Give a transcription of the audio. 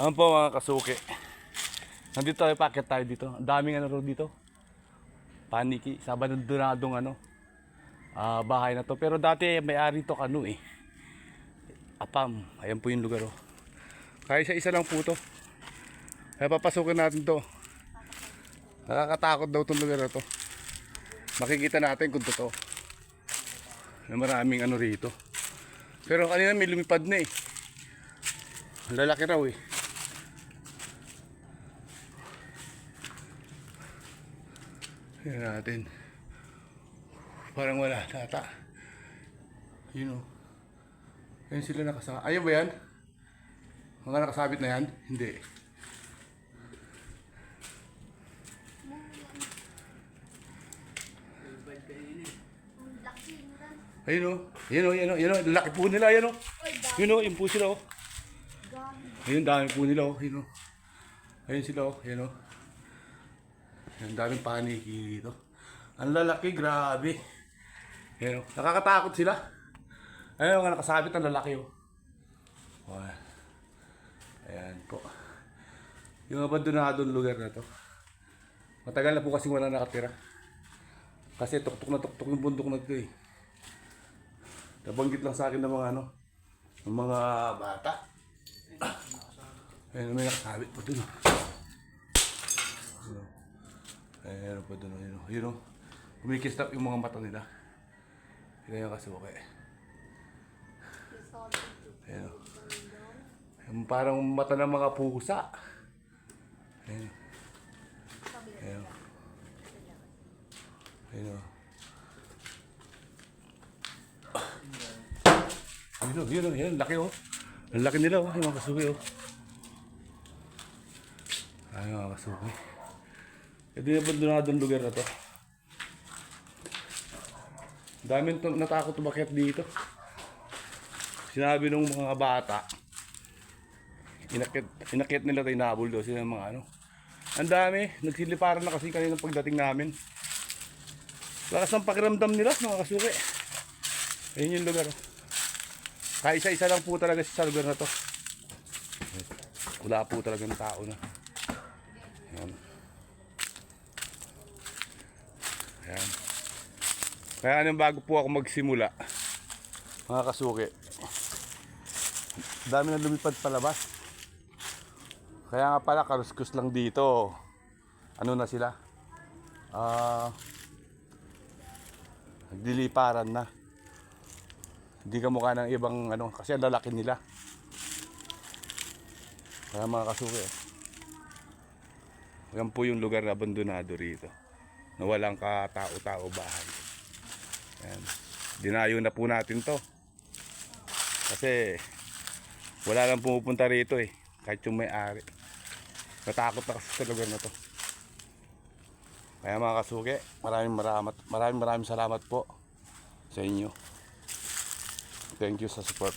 Ano po mga kasuki? Nandito tayo, packet tayo dito. Ang daming ano ro dito. Paniki, sa abandonadong ano, ah, bahay na to. Pero dati may-ari to kanu eh. Apam, ayan po yung lugar oh. Kaya isa isa lang po to. Kaya papasukin natin to. Nakakatakot daw itong lugar na to. Makikita natin kung totoo. Na maraming ano rito. Pero kanina may lumipad na eh. Lalaki raw eh. Tingnan natin. Parang wala nata. Yun o. Ayun sila nakasama. Ayun ba yan? Mga nakasabit na yan? Hindi. Ayun o. Ayun o, ayun o, ayun o. Laki po nila, ayun o. Yun o, yun po sila o. Ayun, dami po nila o. Ayun o. Ayun sila o, ayun o. Ang daming paniki dito. Ang lalaki, grabe. Ayun o. Nakakatakot sila. Ayun nga, nakasabit ang lalaki o. Wow. Ayan po. Yung abandonadong lugar na to. Matagal na po kasi wala nakatira. Kasi tuktok na tuktok yung bundok na to eh. Nabanggit lang sa akin ng mga ano, ng mga bata. Ayun, may nakasabit po dun. Ayun. Ayun po dun. Ayun, ayun, oh. Kumikistap yung mga mata nila. Yun yung kasuke. Ayun. oh. Yung parang mata ng mga pusa. Ayun. Ayun. Ayun. oh. Yun o, yun o, yun, laki o. Ang laki nila o, yung mga kasuki o. Ay, mga kasuki. Ito yung abandonadong lugar na to. Daming natakot umakyat dito. Sinabi nung mga bata, inakit, inakit nila tayo nabul daw sila ng mga ano. Ang dami, nagsiliparan na kasi kanina pagdating namin. Lakas ng pakiramdam nila, mga kasuki. Ayun yung lugar. oh. Kaya isa-isa lang po talaga sa lugar na to. Wala po talagang tao na. Ayan. Ayan. Kaya anong bago po ako magsimula, mga kasuki, dami na lumipad palabas. Kaya nga pala, karuskus lang dito. Ano na sila? Ah... nagliliparan na. Hindi ka mukha ng ibang ano, kasi ang lalaki nila. Kaya mga kasuki. eh. Yan po yung lugar na abandonado rito. Na walang katao-tao bahay. Ayan. Dinayo na po natin to. Kasi wala lang pumupunta rito eh. Kahit yung may-ari. Natakot na kasi sa lugar na to. Kaya mga kasuki, maraming maraming maraming maraming salamat po sa inyo. Thank you sa support.